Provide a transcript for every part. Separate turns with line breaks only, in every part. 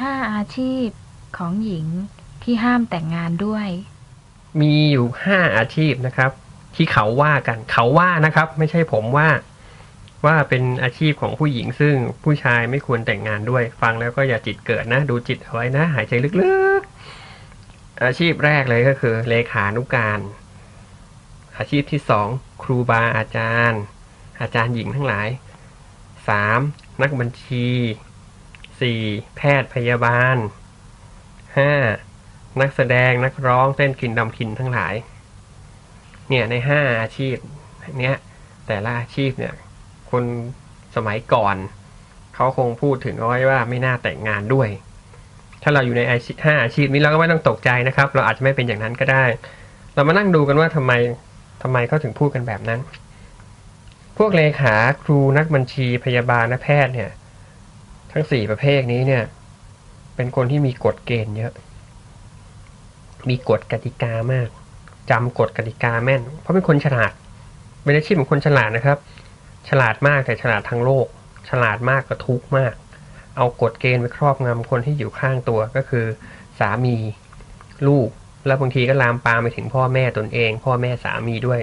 ห้าอาชีพของหญิงที่ห้ามแต่งงานด้วย
มีอยู่ห้าอาชีพนะครับ ที่เขาว่ากันเขาว่านะครับ ไม่ใช่ผมว่า ว่าเป็นอาชีพของผู้หญิงซึ่งผู้ชายไม่ควรแต่งงานด้วย ฟังแล้วก็อย่าจิตเกิดนะ ดูจิตเอาไว้นะ หายใจลึกๆ อาชีพแรกเลยก็คือ เลขานุการ อาชีพที่สองครูบาอาจารย์ อาจารย์หญิงทั้งหลายสามนักบัญชี สี่แพทย์พยาบาลห้านักแสดงนักร้องเต้นกินดำกินทั้งหลาย เนี่ยในห้าอาชีพเนี้ยแต่ละอาชีพเนี่ย คนสมัยก่อน เขาคงพูดถึงเอาไว้ว่าไม่น่าแต่งงานด้วย ถ้าเราอยู่ในอาชีพห้าอาชีพนี้เราก็ไม่ต้องตกใจนะครับ เราอาจจะไม่เป็นอย่างนั้นก็ได้ เรามานั่งดูกันว่าทำไมทำไมเขาถึงพูดกันแบบนั้น พวกเลขาครูนักบัญชีพยาบาลและแพทย์เนี่ย ทั้งสี่ประเภทนี้เนี่ย เป็นคนที่มีกฎเกณฑ์เยอะ มีกฎกติกามากจำกฎกติกาแม่น เพราะเป็นคนฉลาด เป็นอาชีพของคนฉลาดนะครับ ฉลาดมากแต่ฉลาดทางโลก ฉลาดมากก็ทุกมาก เอากฎเกณฑ์ไปครอบงำคนที่อยู่ข้างตัวก็คือ สามีลูก แล้วบางทีก็ลามปามไปถึงพ่อแม่ตนเอง พ่อแม่สามีด้วย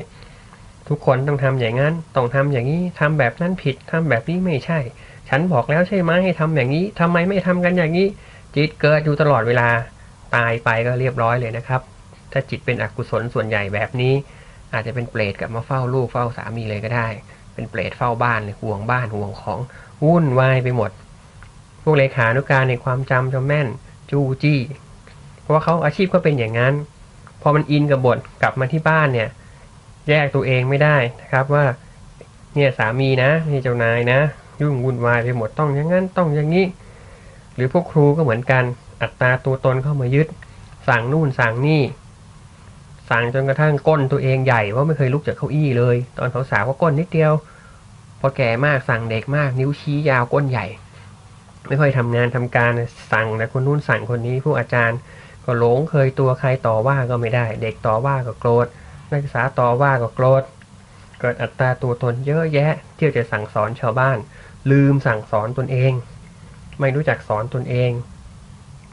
ทุกคนต้องทำอย่างนั้น ต้องทำอย่างนี้ทำแบบนั้นผิดทำแบบนี้ไม่ใช่ ฉันบอกแล้วใช่ไหมให้ทำอย่างนี้ทำไมไม่ทำกันอย่างนี้ จิตเกิดอยู่ตลอดเวลา ตายไปก็เรียบร้อยเลยนะครับ ถ้าจิตเป็นอกุศลส่วนใหญ่แบบนี้ อาจจะเป็นเปรตกลับมาเฝ้าลูกเฝ้าสามีเลยก็ได้ เป็นเปรตเฝ้าบ้านเลยห่วงบ้านห่วงของวุ่นวายไปหมด พวกเลขานุการในความจำจะแม่นจูจี้ เพราะว่าเขาอาชีพก็เป็นอย่างนั้น พอมันอินกับบทกลับมาที่บ้านเนี่ย แยกตัวเองไม่ได้นะครับว่า เนี่ยสามีนะนี่เจ้านายนะ ยุ่งวุ่นวายไปหมดต้องอย่างนั้นต้องอย่างนี้ หรือพวกครูก็เหมือนกัน อัตราตัวตนเข้ามายึด สั่งนู่นสั่งนี่ สั่งจนกระทั่งก้นตัวเองใหญ่ว่าไม่เคยลุกจากเก้าอี้เลย ตอนสาวๆก็ก้นนิดเดียว พอแก่มากสั่งเด็กมาก นิ้วชี้ยาวก้นใหญ่ ไม่ค่อยทำงานทำการสั่งแต่คนนู้นสั่งคนนี้ผู้อาจารย์ ก็หลงเคยตัวใครต่อว่าก็ไม่ได้ เด็กต่อว่าก็โกรธนักศึกษาต่อว่าก็โกรธเกิดอัตราตัวตนเยอะแยะที่จะสั่งสอนชาวบ้าน ลืมสั่งสอนตนเอง ไม่รู้จักสอนตนเอง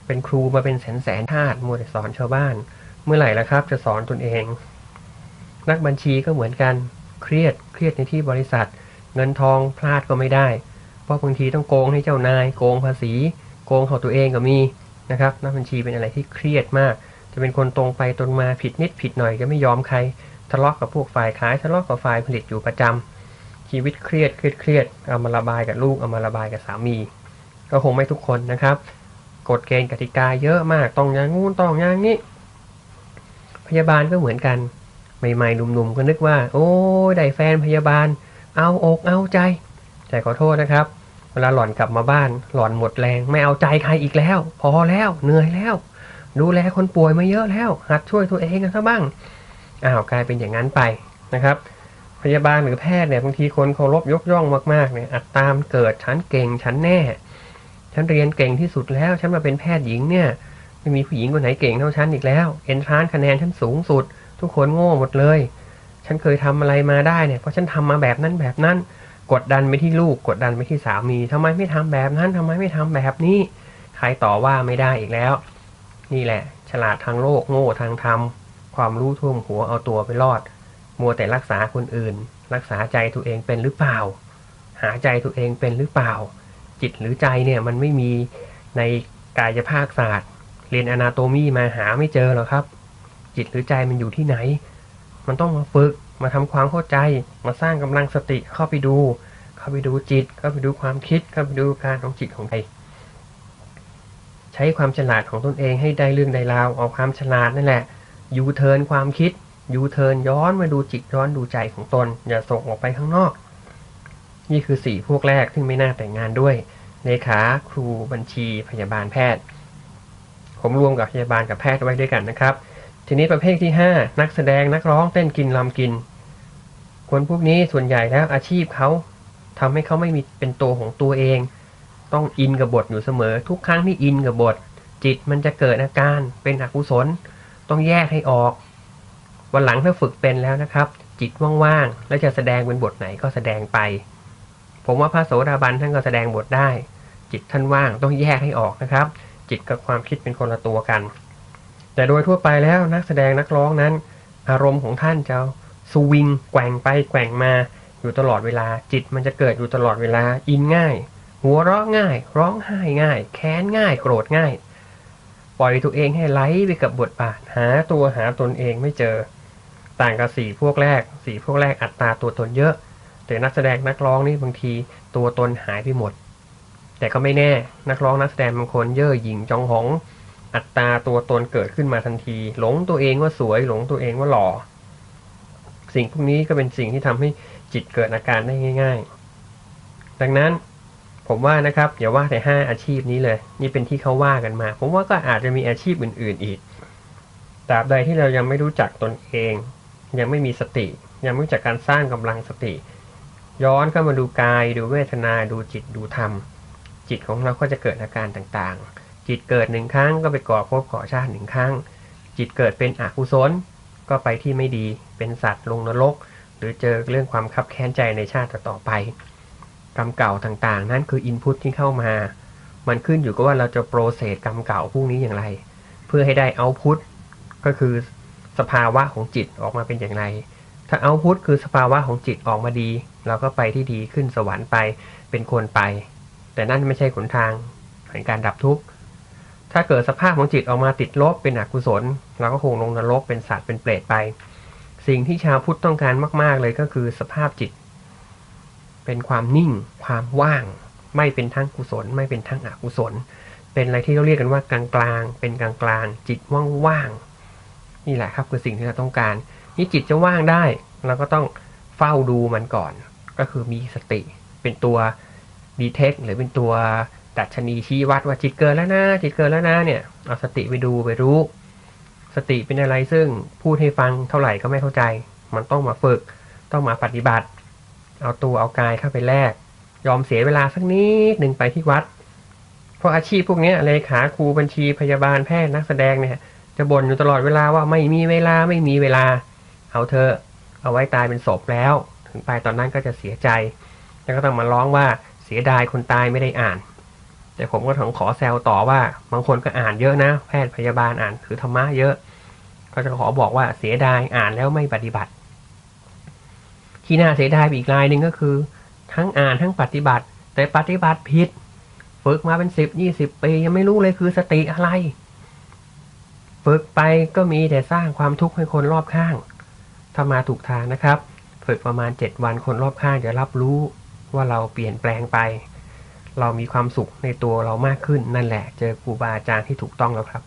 เป็นครูมาเป็นแสนแสนทาสมัวแต่สอนชาวบ้าน เมื่อไหร่ละครับ จะสอนตนเอง นักบัญชีก็เหมือนกันเครียดเครียดในที่บริษัท เงินทองพลาดก็ไม่ได้ เพราะบางทีต้องโกงให้เจ้านาย โกงภาษี โกงของตัวเองก็มีนะครับ นักบัญชีเป็นอะไรที่เครียดมาก จะเป็นคนตรงไปตรงมาผิดนิดผิดหน่อยก็ไม่ยอมใคร ทะเลาะกับพวกฝ่ายขายทะเลาะกับฝ่ายผลิตอยู่ประจำ ชีวิตเครียดเครียดเครียดเอามาระบายกับลูกเอามาระบายกับสามี ก็คงไม่ทุกคนนะครับกฎเกณฑ์กติกาเยอะมากต้องอย่างงู้นต้องอย่างนี้ พยาบาลก็เหมือนกันใหม่ๆหนุ่มๆก็นึกว่า โอ้ได้แฟนพยาบาล เอาอกเอาใจแต่ขอโทษนะครับ เวลาหล่อนกลับมาบ้าน หล่อนหมดแรงไม่เอาใจใครอีกแล้ว พอแล้วเหนื่อยแล้ว ดูแลคนป่วยมาเยอะแล้ว หัดช่วยตัวเองกันซะบ้างอ้าวกลายเป็นอย่างนั้นไปนะครับ พยาบาลหรือแพทย์เนี่ยบางทีคนเคารพยกย่องมากๆเนี่ยอัตตามเกิดฉันเก่งฉันแน่ ฉันเรียนเก่งที่สุดแล้ว ฉันมาเป็นแพทย์หญิงเนี่ยไม่มีผู้หญิงคนไหนเก่งเท่าฉันอีกแล้วเอนทรานคะแนนฉันสูงสุด ทุกคนโง่หมดเลย ฉันเคยทำอะไรมาได้เนี่ยเพราะฉันทำมาแบบนั้นแบบนั้น กดดันไปที่ลูกกดดันไปที่สามีทำไมไม่ทำแบบนั้นทำไมไม่ทำแบบนี้ ใครต่อว่าไม่ได้อีกแล้ว นี่แหละ ฉลาดทางโลกโง่ทางธรรมความรู้ท่วมหัวเอาตัวไปรอด มัวแต่รักษาคนอื่น รักษาใจตัวเองเป็นหรือเปล่า หาใจตัวเองเป็นหรือเปล่า จิตหรือใจเนี่ยมันไม่มีในกายภาคศาสตร์ เรียนอนาโตมีมาหาไม่เจอหรอกครับ จิตหรือใจมันอยู่ที่ไหน มันต้องมาฝึกมาทำความเข้าใจ มาสร้างกำลังสติเข้าไปดู เข้าไปดูจิต เข้าไปดูความคิด เข้าไปดูการของจิตของใครใช้ความฉลาดของตนเองให้ได้เรื่องได้ราวเอาความฉลาดนั่นแหละยูเทิร์นความคิด ยูเทิร์นย้อนมาดูจิตย้อนดูใจของตน อย่าส่งออกไปข้างนอก นี่คือสี่พวกแรกซึ่งไม่น่าแต่งงานด้วยเลขาครูบัญชีพยาบาลแพทย์ ผมรวมกับพยาบาลกับแพทย์ไว้ด้วยกันนะครับ ทีนี้ประเภทที่ 5 นักแสดงนักร้องเต้นกินลำกิน คนพวกนี้ส่วนใหญ่แล้วอาชีพเขาทำให้เขาไม่มีเป็นตัวของตัวเอง ต้องอินกับบทอยู่เสมอ ทุกครั้งที่อินกับบท จิตมันจะเกิดอาการเป็นอกุศล ต้องแยกให้ออก วันหลังถ้าฝึกเป็นแล้วนะครับ จิตว่างๆ แล้วจะแสดงเป็นบทไหนก็แสดงไป ผมว่าพระโสดาบันท่านก็แสดงบทได้ จิตท่านว่างต้องแยกให้ออกนะครับ จิตกับความคิดเป็นคนละตัวกัน แต่โดยทั่วไปแล้วนักแสดงนักร้องนั้น อารมณ์ของท่านจะสวิงแกว่งไปแกว่งมาอยู่ตลอดเวลา จิตมันจะเกิดอยู่ตลอดเวลาอินง่าย หัวเราะง่าย ร้องไห้ง่าย แค้นง่าย โกรธง่าย ปล่อยตัวเองให้ไหลไปกับบทบาทหาตัวหาตนเองไม่เจอ ต่างกับสี่พวกแรกสี่พวกแรกอัตราตัวตนเยอะ แต่นักแสดงนักร้องนี่บางทีตัวตนหายไปหมด แต่ก็ไม่แน่นักร้องนักแสดงบางคนเย่อหยิ่งจองหอง อัตราตัวตนเกิดขึ้นมาทันที หลงตัวเองว่าสวย หลงตัวเองว่าหล่อ สิ่งพวกนี้ก็เป็นสิ่งที่ทำให้จิตเกิดอาการได้ง่าย ๆ ดังนั้นผมว่านะครับอย่าว่าแต่ห้าอาชีพนี้เลย นี่เป็นที่เขาว่ากันมา ผมว่าก็อาจจะมีอาชีพอื่น ๆ อีกตราบใดที่เรายังไม่รู้จักตนเอง ยังไม่มีสติ ยังไม่จักการสร้างกำลังสติ ย้อนเข้ามาดูกายดูเวทนาดูจิตดูธรรม จิตของเราก็จะเกิดอาการต่างๆ จิตเกิดหนึ่งครั้งก็ไปก่อภพก่อชาติหนึ่งครั้ง จิตเกิดเป็นอกุศลก็ไปที่ไม่ดีเป็นสัตว์ลงนรก หรือเจอเรื่องความคับแค้นใจในชาติต่อไปกรรมเก่าต่างๆ นั่นคืออินพุตที่เข้ามา มันขึ้นอยู่กับว่าเราจะโปรเซสกรรมเก่าพวกนี้อย่างไร เพื่อให้ได้เอาพุตก็คือ สภาวะของจิตออกมาเป็นอย่างไร ถ้าเอาพุตคือสภาวะของจิตออกมาดี เราก็ไปที่ดีขึ้นสวรรค์ไปเป็นคนไป แต่นั่นไม่ใช่หนทางแห่งการดับทุกข์ถ้าเกิดสภาพของจิตออกมาติดลบเป็นอกุศลเราก็คงลงนรกเป็นสัตว์เป็นเปรตไป สิ่งที่ชาวพุทธต้องการมาก ๆ เลยก็คือสภาพจิต เป็นความนิ่ง ความว่าง ไม่เป็นทั้งกุศล ไม่เป็นทั้งอกุศล เป็นอะไรที่เราเรียกกันว่ากลางๆเป็นกลางๆจิตว่างๆ นี่แหละครับคือสิ่งที่เราต้องการ นี่จิตจะว่างได้ เราก็ต้องเฝ้าดูมันก่อน ก็คือมีสติ เป็นตัวดีเทคหรือเป็นตัวดัชนีชี้วัดว่าจิตเกินแล้วนะจิตเกินแล้วนะเนี่ยเอาสติไปดูไปรู้ สติเป็นอะไรซึ่งพูดให้ฟังเท่าไหร่ก็ไม่เข้าใจ มันต้องมาฝึก ต้องมาปฏิบัติ เอาตัวเอากายเข้าไปแลกยอมเสียเวลาสักนิดหนึ่งไปที่วัด เพราะอาชีพพวกนี้เลขาครูบัญชีพยาบาลแพทย์นักแสดงเนี่ย จะบ่นอยู่ตลอดเวลาว่าไม่มีเวลาไม่มีเวลา เอาเธอเอาไว้ตายเป็นศพแล้ว ถึงไปตอนนั้นก็จะเสียใจ แล้วก็ต้องมาร้องว่าเสียดายคนตายไม่ได้อ่าน แต่ผมก็ถงขอแซวต่อว่า บางคนก็อ่านเยอะนะ แพทย์พยาบาลอ่านคือธรรมะเยอะ ก็จะขอบอกว่าเสียดายอ่านแล้วไม่ปฏิบัติ ที่น่าเสียดายอีกรายหนึ่งก็คือ ทั้งอ่านทั้งปฏิบัติ แต่ปฏิบัติผิดฝึกมาเป็นสิบยี่สิบปียังไม่รู้เลยคือสติอะไร ฝึกไปก็มีแต่สร้างความทุกข์ให้คนรอบข้าง ถ้ามาถูกทางนะครับ ฝึกประมาณเจ็ดวันคนรอบข้างจะรับรู้ว่าเราเปลี่ยนแปลงไป เรามีความสุขในตัวเรามากขึ้นนั่นแหละ เจอครูบาอาจารย์ที่ถูกต้องแล้วครับ